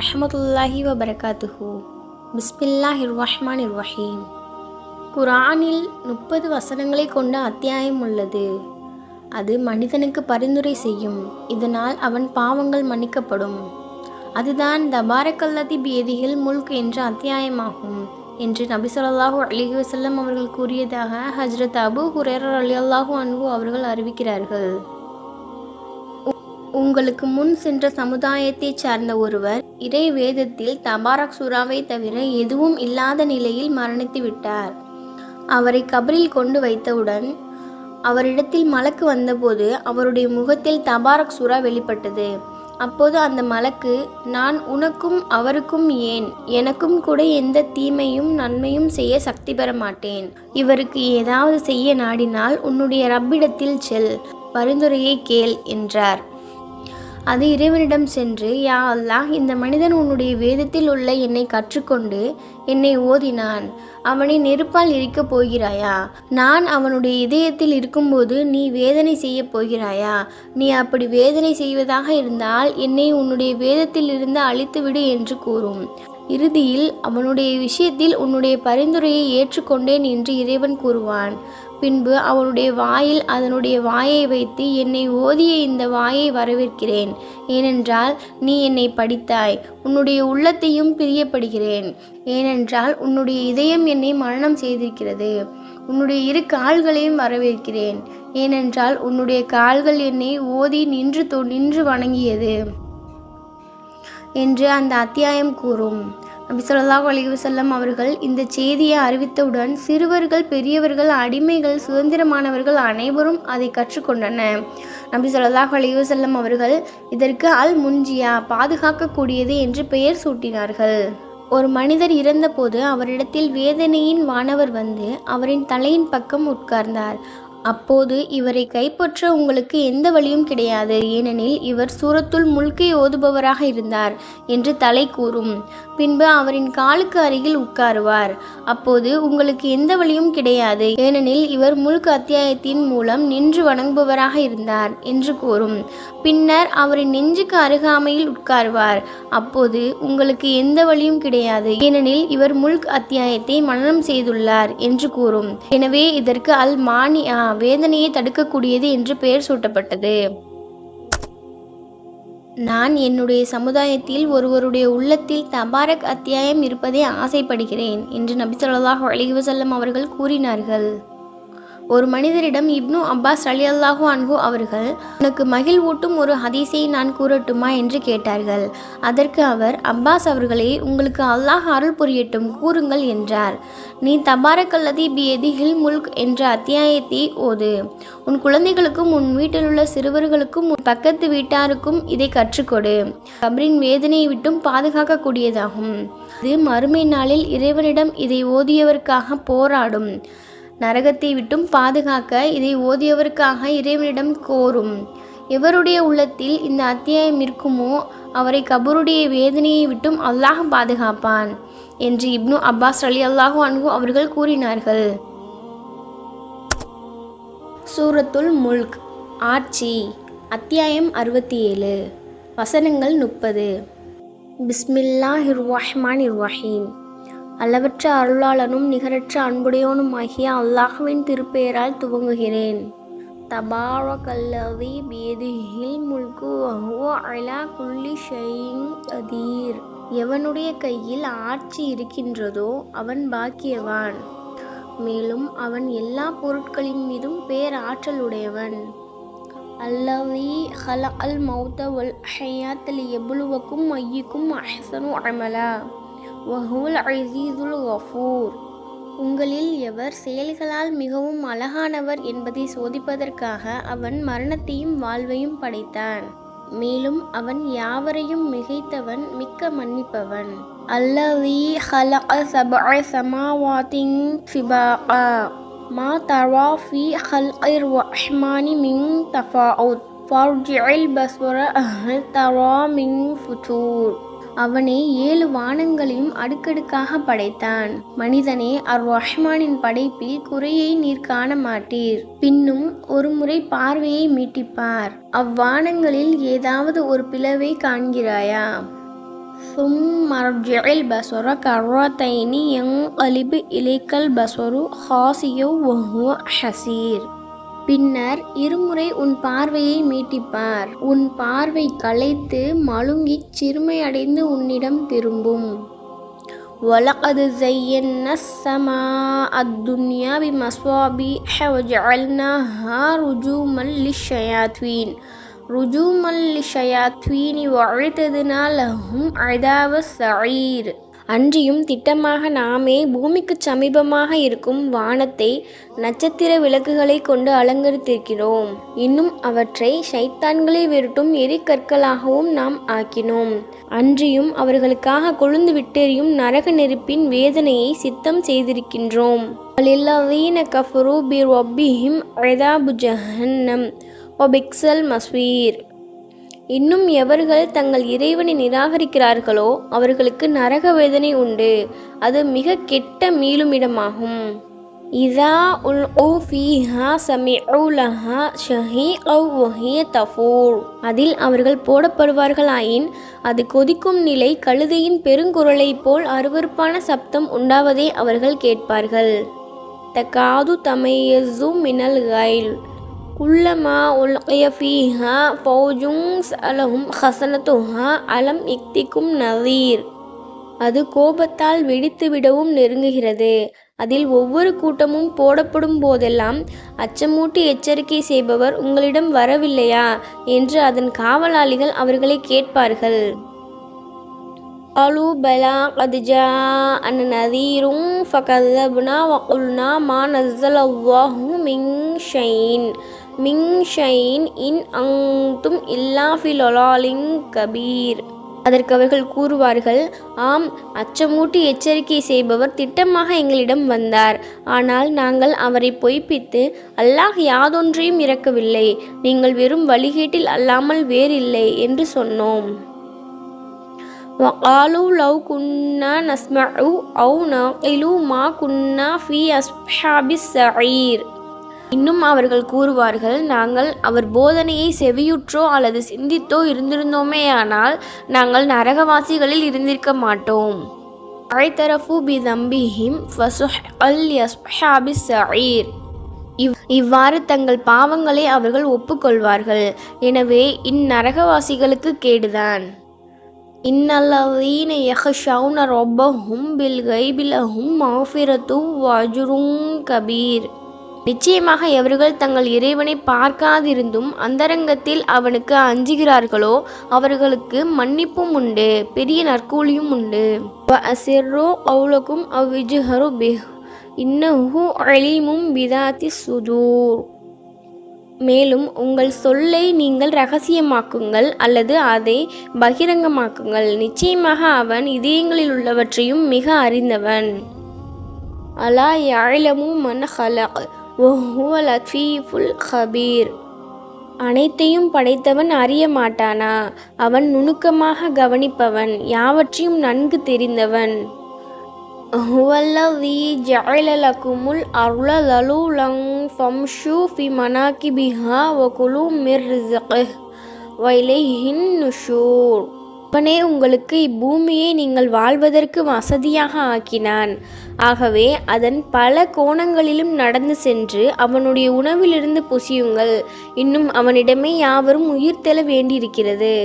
ரஹமத்துல்லாஹி வபரகாத்துஹு. பிஸ்மில்லாஹ் ரஹ்மான் ரஹீம் குரானில் முப்பது வசனங்களை கொண்ட அத்தியாயம் உள்ளது. அது மனிதனுக்கு பரிந்துரை செய்யும். இதனால் அவன் பாவங்கள் மன்னிக்கப்படும். அதுதான் தபாரக்கல்லதி பேதியில் முல்க் என்ற அத்தியாயமாகும். என்று நபி ஸல்லல்லாஹு வசல்லம் அவர்கள் கூறியதாக ஹஜ்ரத் அபு ஹுரேரர் அல்லாஹூ அன்பு அவர்கள் அறிவிக்கிறார்கள். உங்களுக்கு முன் சென்ற சமுதாயத்தைச் சார்ந்த ஒருவர் இறை வேதத்தில் தபாரக் சுறாவை தவிர எதுவும் இல்லாத நிலையில் மரணித்து விட்டார். அவரை கபரில் கொண்டு வைத்தவுடன் அவரிடத்தில் மலக்கு வந்தபோது அவருடைய முகத்தில் தபாரக் சுறா வெளிப்பட்டது. அப்போது அந்த மலக்கு நான் உனக்கும் அவருக்கும் ஏன்? எனக்கும் கூட எந்த தீமையும் நன்மையும் செய்ய சக்தி பெற மாட்டேன். இவருக்கு ஏதாவது செய்ய நாடினால் உன்னுடைய ரப்பிடத்தில் செல். பரிந்துரையை கேள் என்றார். அது இறைவனிடம் சென்று யா அல்லாஹ் இந்த மனிதன் உன்னுடைய வேதத்தில் உள்ள என்னை கற்றுக்கொண்டு என்னை ஓதினான். அவனை நெருப்பால் எரிக்கப் போகிறாயா? நான் அவனுடைய இதயத்தில் இருக்கும்போது நீ வேதனை செய்யப் போகிறாயா? நீ அப்படி வேதனை செய்வதாக இருந்தால் என்னை உன்னுடைய வேதத்தில் இருந்து அழித்துவிடு என்று கூறும். இறுதியில் அவனுடைய விஷயத்தில் உன்னுடைய பரிந்துரையை ஏற்றுக்கொண்டேன் என்று இறைவன் கூறுவான். பின்பு அவளுடைய வாயில் அதனுடைய வாயை வைத்து என்னை ஓதிய இந்த வாயை வரவேற்கிறேன். ஏனென்றால் நீ என்னை படித்தாய் உன்னுடைய உள்ளத்தையும் பிரியப்படுகிறேன். ஏனென்றால் உன்னுடைய இதயம் என்னை மரணம் செய்திருக்கிறது உன்னுடைய இரு கால்களையும் வரவேற்கிறேன். ஏனென்றால் உன்னுடைய கால்கள் என்னை ஓதி நின்று தொ நின்று வணங்கியது. என்று அந்த அத்தியாயம் கூறும். நபி சொல்லாஹ் அலைஹி வஸல்லம் அவர்கள் இந்த செய்தியை அறிவித்தவுடன் சிறுவர்கள் பெரியவர்கள் அடிமைகள் சுதந்திரமானவர்கள் அனைவரும் அதை கற்றுக்கொண்டனர். நபி சொல்லாஹ் அலைஹி வஸல்லம் அவர்கள் இதற்கு அல் முன்ஜியா பாதுகாக்கக்கூடியது என்று பெயர் சூட்டினார்கள். ஒரு மனிதர் இறந்தபோது அவரிடத்தில் வேதனையின் வானவர் வந்து அவரின் தலையின் பக்கம் உட்கார்ந்தார். அப்போது இவரை கைப்பற்ற உங்களுக்கு எந்த வழியும் கிடையாது. ஏனெனில் இவர் சூரத்துள் முழுக்கை ஓதுபவராக இருந்தார் என்று தலை கூறும். பின்பு அவரின் காலுக்கு அருகில் உட்காருவார். அப்போது உங்களுக்கு எந்த வழியும் கிடையாது. ஏனெனில் இவர் முல்க் அத்தியாயத்தின் மூலம் நின்று வணங்குபவராக இருந்தார் என்று கூறும். பின்னர் அவரின் நெஞ்சுக்கு அருகாமையில் உட்காருவார். அப்போது உங்களுக்கு எந்த வழியும் கிடையாது. ஏனெனில் இவர் முல்க் அத்தியாயத்தை மனனம் செய்துள்ளார் என்று கூறும். எனவே இதற்கு அல் மானியா வேதனையை தடுக்கக்கூடியது என்று பெயர் சூட்டப்பட்டது. நான் என்னுடைய சமுதாயத்தில் ஒருவருடைய உள்ளத்தில் தபாரக் அத்தியாயம் இருப்பதே ஆசைப்படுகிறேன் என்று நபி ஸல்லல்லாஹு அலைஹி அவர்கள் கூறினார்கள். ஒரு மனிதரிடம் இப்னு அப்பாஸ் அலி அல்லாஹூ அன்ஹு அவர்கள் உனக்கு மகிழ்வூட்டும் ஒரு ஹதீஸை நான் கூறட்டுமா? என்று கேட்டார்கள். அதற்கு அவர் அப்பாஸ் அவர்களே உங்களுக்கு அல்லாஹ் அருள் புரியட்டும் கூறுங்கள் என்றார். நீ தபாரக்கல்லதி பியதிஹில் முல்க் என்ற அத்தியாயத்தை ஓது. உன் குழந்தைகளுக்கும் உன் வீட்டில் உள்ள சிறுவர்களுக்கும் உன் பக்கத்து வீட்டாருக்கும் இதை கற்றுக்கொடு. கபரின் வேதனையை விட்டும் பாதுகாக்கக்கூடியதாகும். இது மறுமை நாளில் இறைவனிடம் இதை ஓதியவருக்காக போராடும். நரகத்தை விட்டும் பாதுகாக்க இதை ஓதியவருக்காக இறைவனிடம் கோரும். எவருடைய உள்ளத்தில் இந்த அத்தியாயம் இருக்குமோ அவரை கபருடைய வேதனையை விட்டும் அல்லாஹ் பாதுகாப்பான் என்று இப்னு அப்பாஸ் அலி அல்லாஹு அன்பு அவர்கள் கூறினார்கள். சூரத்துல் முல்க் ஆட்சி அத்தியாயம் அறுபத்தி ஏழு வசனங்கள் முப்பது. பிஸ்மில்லாஹிர் ரஹ்மான் ரஹீம். அளவற்ற அருளாளனும் நிகரற்ற அன்புடையோனுமாகிய அல்லாஹ்வின் திருப்பெயரால் துவங்குகிறேன். தபாரகல்லதி பேதிஹில் முல்கு வஹுவ அலா குல்லி ஷைங் அதீர் எவனுடைய கையில் ஆட்சி இருக்கின்றதோ அவன் பாக்கியவான். மேலும் அவன் எல்லா பொருட்களின் மீதும் பேராற்றல் உடையவன் அல்லவி ஹலஅல் மௌத்த வல் ஹயாத் எவ்வளவுக்கும் ஐயுக்கும் அஹசனு அமலா. வஹுல் அசீதுல் கஃபூர். உங்களில் எவர் செயல்களால் மிகவும் அழகானவர் என்பதை சோதிப்பதற்காக அவன் மரணத்தையும் வாழ்வையும் படைத்தான். மேலும் அவன் யாவரையும் மிகைத்தவன் மிக்க மன்னிப்பவன். அல்லவி ஹலக சபஅ சமாவாத்தின் சிபாகா மா தவா ஃபி ஹல்கிர் ரஹ்மானி மிங் தஃபாவுத் ஃபர்ஜில் பஸ்வர அஹல் தவா மிங் ஃபுதூர். அவனே ஏழு வானங்களையும் அடுக்கடுக்காக படைத்தான் மனிதனே அர் ரஹ்மானின் படைப்பில் குறையை நீர் காண மாட்டீர் பின்னும் ஒரு முறை பார்வையை மீட்டிப்பார் அவ்வானங்களில் ஏதாவது ஒரு பிளவை காண்கிறாயா ثم ارجع البصر كرتين ينقلب إليك البصر خاسئا وهو حسير பின்னர் இருமுறை உன் பார்வையை மீட்டிப்பார் உன் பார்வை களைத்து மழுங்கிச் சிறுமையடைந்து உன்னிடம் திரும்பும் وَلَقَدْ زَيَّنَّا السَّمَاءَ الدُّنْيَا بِمَصَابِيحَ وَجَعَلْنَاهَا رُجُومًا لِلشَّيَاطِينِ رُجُومًا لِلشَّيَاطِينِ وَأَعْتَدْنَا لَهُمْ عَذَابَ السَّعِيرِ அன்றியும் திட்டமாக நாமே பூமிக்கு சமீபமாக இருக்கும் வானத்தை நட்சத்திர விளக்குகளை கொண்டு அலங்கரித்திருக்கிறோம். இன்னும் அவற்றை சைத்தான்களை விரட்டும் எரிக்கற்களாகவும் நாம் ஆக்கினோம். அன்றியும் அவர்களுக்காக கொழுந்து விட்டெறியும் நரக நெருப்பின் வேதனையை சித்தம் செய்திருக்கின்றோம். அலில்லவீன கஃபரு பி ரொப்பிஹிம் அழதாபு ஜஹன்னம். ஒபிக்சல் மஸ்வீர் இன்னும் எவர்கள் தங்கள் இறைவனை நிராகரிக்கிறார்களோ அவர்களுக்கு நரக வேதனை உண்டு. அது மிக கெட்ட மீளுமிடமாகும். இதா உல் ஓ ஃபீஹா சமிஉ ஷஹி ஷஹீஅவ் ஒஹிய தஃபூர். அதில் அவர்கள் போடப்படுவார்களாயின் அது கொதிக்கும் நிலை கழுதையின் பெருங்குரலைப் போல் அருவருப்பான சப்தம் உண்டாவதை அவர்கள் கேட்பார்கள். தகாது தமையசு மினல் கைல். குல்லமா உல்கிய ஃபீஹா ஃபௌஜும் சலஹும் ஹசனத்துஹா அலம் இக்திக்கும் நதீர் அது கோபத்தால் வெடித்து விடவும் நெருங்குகிறது அதில் ஒவ்வொரு கூட்டமும் போடப்படும் போதெல்லாம் அச்சமூட்டி எச்சரிக்கை செய்பவர் உங்களிடம் வரவில்லையா என்று அதன் காவலாளிகள் அவர்களை கேட்பார்கள் قالوا بلى قد جاءنا نذير فكذبنا وقلنا ما نزل الله من شيء من شيء إن أنتم إلا في ضلال كبير அதற்கு அவர்கள் கூறுவார்கள் ஆம் அச்சமூட்டி எச்சரிக்கை செய்பவர் திட்டமாக எங்களிடம் வந்தார் ஆனால் நாங்கள் அவரை பொய்ப்பித்து அல்லாஹ் யாதொன்றையும் இறக்கவில்லை நீங்கள் வெறும் வழிகேட்டில் அல்லாமல் வேறில்லை என்று சொன்னோம் وقالوا لو كنا نسمع أو نعقل ما كنا في أصحاب السعير இன்னும் அவர்கள் கூறுவார்கள் நாங்கள் அவர் போதனையை செவியுற்றோ அல்லது சிந்தித்தோ இருந்திருந்தோமேயானால் நாங்கள் நரகவாசிகளில் இருந்திருக்க மாட்டோம். அழைத்தரஃபு பி தம்பிஹிம் சயீர் இவ் இவ்வாறு தங்கள் பாவங்களை அவர்கள் ஒப்புக்கொள்வார்கள். எனவே இந்நரகவாசிகளுக்கு கேடுதான். இன்னல்லதீன யஹஷவுன ரொப்பஹும் பில் கைபிலஹும் மாஃபிரத்தும் வஜுரும் கபீர். நிச்சயமாக எவர்கள் தங்கள் இறைவனை பார்க்காதிருந்தும் அந்தரங்கத்தில் அவனுக்கு அஞ்சுகிறார்களோ அவர்களுக்கு மன்னிப்பும் உண்டு பெரிய நற்கூலியும் உண்டு. அசிர்ரோ கவுலக்கும் அவ்விஜுஹரு பிஹ். இன்னஹு அலீமும் பிதாத்தி சுதூர். மேலும் உங்கள் சொல்லை நீங்கள் ரகசியமாக்குங்கள் அல்லது அதை பகிரங்கமாக்குங்கள். நிச்சயமாக அவன் இதயங்களில் உள்ளவற்றையும் மிக அறிந்தவன். அலா யாழமும் மன் ஹலக். ஒஹுவ லத்தீஃபுல் ஹபீர் அனைத்தையும் படைத்தவன் அறிய மாட்டானா? அவன் நுணுக்கமாக கவனிப்பவன் யாவற்றையும் நன்கு தெரிந்தவன். ஹுவல்லதி ஜஅல லக்குமுல் லலூலங் ஃபம்ஷு ஃபி மனாகிபிஹா வகுலு மிர் ரிஸ்கிஹ் வைலைஹின் நுஷூர். அவனே உங்களுக்கு இப்பூமியை நீங்கள் வாழ்வதற்கு வசதியாக ஆக்கினான் ஆகவே அதன் பல கோணங்களிலும் நடந்து சென்று அவனுடைய உணவிலிருந்து புசியுங்கள் இன்னும் அவனிடமே யாவரும் உயிர் தெள வேண்டியிருக்கிறது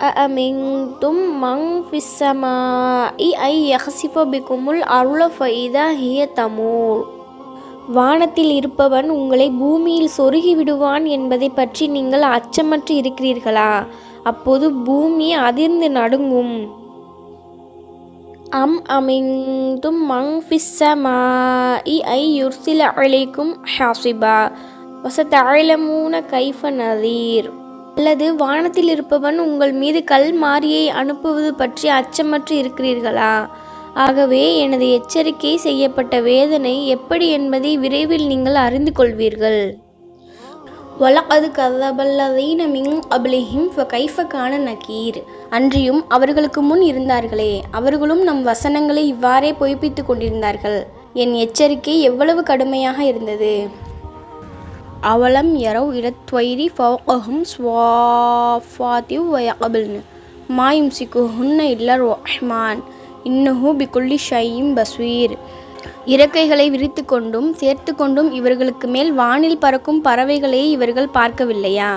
أأمنتم من في السماء أن يخسف بكم الأرض فإذا هي تمور வானத்தில் இருப்பவன் உங்களை பூமியில் சொருகி விடுவான் என்பதை பற்றி நீங்கள் அச்சமற்று இருக்கிறீர்களா அப்போது பூமி அதிர்ந்து நடுங்கும். அம் அமிங்தும் மங் ஃபிஸ்ஸமாஇ ஐ யுர்சில அலைக்கும் ஹாசிபா. வசதழலமூன கைஃப நதீர். அல்லது வானத்தில் இருப்பவன் உங்கள் மீது கல் மாரியை அனுப்புவது பற்றி அச்சமற்று இருக்கிறீர்களா? ஆகவே எனது எச்சரிக்கை செய்யப்பட்ட வேதனை எப்படி என்பதை விரைவில் நீங்கள் அறிந்து கொள்வீர்கள். வலகது கதபல்லதீன மின் அபிலிஹிம் கைஃபக்கான நக்கீர் அன்றியும் அவர்களுக்கு முன் இருந்தார்களே அவர்களும் நம் வசனங்களை இவ்வாறே பொய்ப்பித்து கொண்டிருந்தார்கள். என் எச்சரிக்கை எவ்வளவு கடுமையாக இருந்தது. அவலம் யரவ் இடத்வைரி ஃபவுகஹும் ஸ்வாஃபாத்தி வயகபில்னு மாயும் சிக்குஹுன்ன இல்லர் ரஹ்மான் இன்னஹு பிகுல்லி ஷையும் பஸ்வீர் இறக்கைகளை விரித்து கொண்டும் சேர்த்து கொண்டும் இவர்களுக்கு மேல் வானில் பறக்கும் பறவைகளை இவர்கள் பார்க்கவில்லையா?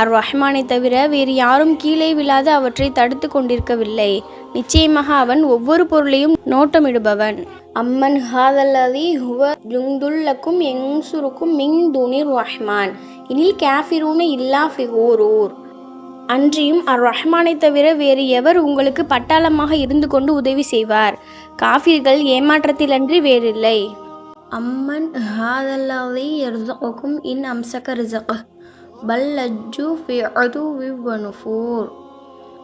அர் ரஹ்மானை தவிர வேறு யாரும் கீழே விழாது அவற்றை தடுத்து கொண்டிருக்கவில்லை. நிச்சயமாக அவன் ஒவ்வொரு பொருளையும் நோட்டமிடுபவன். அம்மன் ஹாதல்லதி ஹுவ ஜுந்துல்லக்கும் எங்சுருக்கும் மிங் துனிர் ரஹ்மான். இனில் கேஃபிரூன இல்லா ஃபிகோரூர். அன்றியும் அர் ரஹ்மானை தவிர வேறு எவர் உங்களுக்கு பட்டாளமாக இருந்து கொண்டு உதவி செய்வார்? காஃபிர்கள் ஏமாற்றத்திலன்றி வேறில்லை. அம்மன் ஹாதல்லதி இன் அம்சக ரிசக் பல் லஜ்ஜு ஃபி அதுவி வ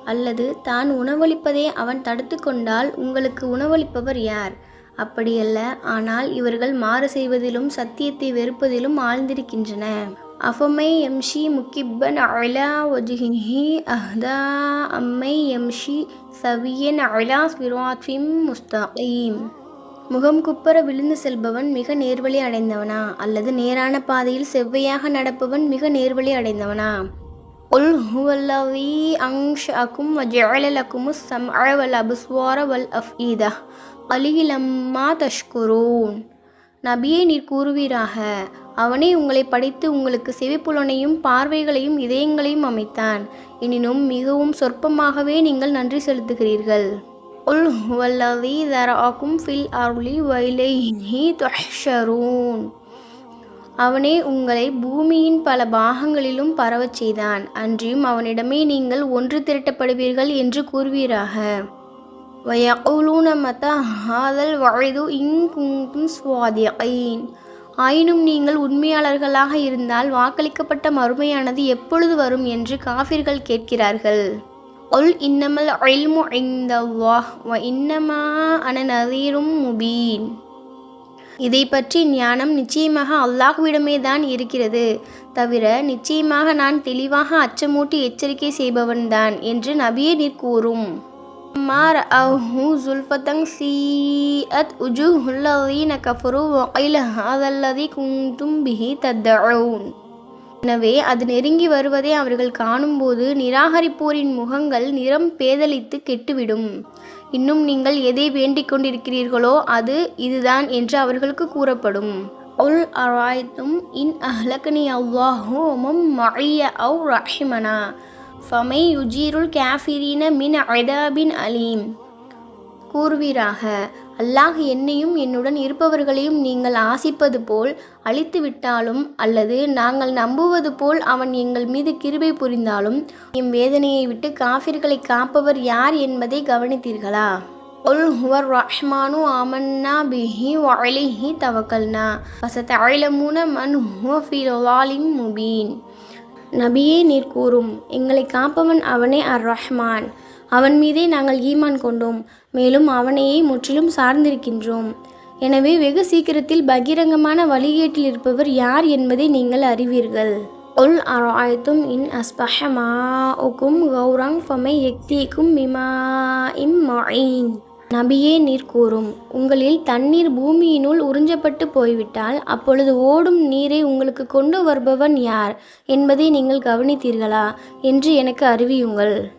அல்லது தான் உணவளிப்பதை அவன் தடுத்து கொண்டால் உங்களுக்கு உணவளிப்பவர் யார்? அப்படியல்ல ஆனால் இவர்கள் மாறு செய்வதிலும் சத்தியத்தை வெறுப்பதிலும் ஆழ்ந்திருக்கின்றன. அஃபமை எம்ஷி முக்கிப்பன் அலா வஜுஹிஹி அஹ்தா அம்மை எம்ஷி சவியன் அலா ஸ்விராத்விம் முஸ்தகீம். முகம் குப்பர விழுந்து செல்பவன் மிக நேர்வழி அடைந்தவனா? அல்லது நேரான பாதையில் செவ்வையாக நடப்பவன் மிக நேர்வழி அடைந்தவனா? உல் ஹுவல்லவி அங்ஷஅக்கும் வஜஅல லக்குமுஸ் சம் அழவல் அபுஸ்வார வல் அஃஈதா. கலீலம்மா தஷ்குரூன். நபியை நீர் கூறுவீராக. அவனே உங்களை படைத்து உங்களுக்கு செவிப்புலனையும் பார்வைகளையும் இதயங்களையும் அமைத்தான். எனினும் மிகவும் சொற்பமாகவே நீங்கள் நன்றி செலுத்துகிறீர்கள். உல் ஹுவல்லவி தராக்கும் ஃபில் அருளி வைலைஹி அவனே உங்களை பூமியின் பல பாகங்களிலும் பரவச் செய்தான். அன்றியும் அவனிடமே நீங்கள் ஒன்று திரட்டப்படுவீர்கள் என்று கூறுவீராக. வயகூலூன மத ஹாதல் வயது இங்குங்கும் சுவாதியின் ஆயினும் நீங்கள் உண்மையாளர்களாக இருந்தால் வாக்களிக்கப்பட்ட மறுமையானது எப்பொழுது வரும் என்று காஃபிர்கள் கேட்கிறார்கள். ஒல் இன்னமல் இல்மு இந்தல்லாஹ் வா இன்னமா அன நதீரும் முபீன். இதை பற்றி ஞானம் நிச்சயமாக அல்லாஹ்விடமே தான் இருக்கிறது. தவிர நிச்சயமாக நான் தெளிவாக அச்சமூட்டி எச்சரிக்கை செய்பவன்தான் என்று நபியே நீர் கூறும். ما رأوه زلفة سيئت وجوه الذين كفروا وقيل هذا الذي كنتم به تدعون. எனவே அது நெருங்கி வருவதை அவர்கள் காணும்போது நிராகரிப்போரின் முகங்கள் நிறம் பேதலித்து கெட்டுவிடும். இன்னும் நீங்கள் எதை வேண்டிக் கொண்டிருக்கிறீர்களோ அது இதுதான் என்று அவர்களுக்கு கூறப்படும். உல் அராய்த்தும் இன் அஹ்லக்னி அல்லாஹு மம் மழிய அவு ரஹிமனா. ஃபமை யுஜீருல் கேஃபிரீன மின் அதாபின் அலீம் கூறுவீராக அல்லாஹ் என்னையும் என்னுடன் இருப்பவர்களையும் நீங்கள் ஆசிப்பது போல் அழித்து விட்டாலும் அல்லது நாங்கள் நம்புவது போல் அவன் எங்கள் மீது கிருபை புரிந்தாலும் எம் வேதனையை விட்டு காஃபிர்களை காப்பவர் யார் என்பதை கவனித்தீர்களா? உல் ஹுவர் ரஹ்மானு ஆமன்னா பிஹி வஅலிஹி தவக்கல்னா. ஃபசதஅலமூன மன் ஹுவ ஃபீ முபீன். நபியே நீர் கூறும். எங்களை காப்பவன் அவனே அர் ரஹ்மான் அவன் மீதே நாங்கள் ஈமான் கொண்டோம். மேலும் அவனையே முற்றிலும் சார்ந்திருக்கின்றோம். எனவே வெகு சீக்கிரத்தில் பகிரங்கமான வழிகேட்டில் இருப்பவர் யார் என்பதை நீங்கள் அறிவீர்கள். உல் அராய்த்தும் இன் அஸ்பஹமா உக்கும் கௌரங் ஃபமை எக்தீக்கும் மிமா இம் மொயின் நபியே நீர் கூறும். உங்களில் தண்ணீர் பூமியினுள் உறிஞ்சப்பட்டு போய்விட்டால் அப்பொழுது ஓடும் நீரை உங்களுக்கு கொண்டு வருபவன் யார்? என்பதை நீங்கள் கவனித்தீர்களா? என்று எனக்கு அறிவியுங்கள்.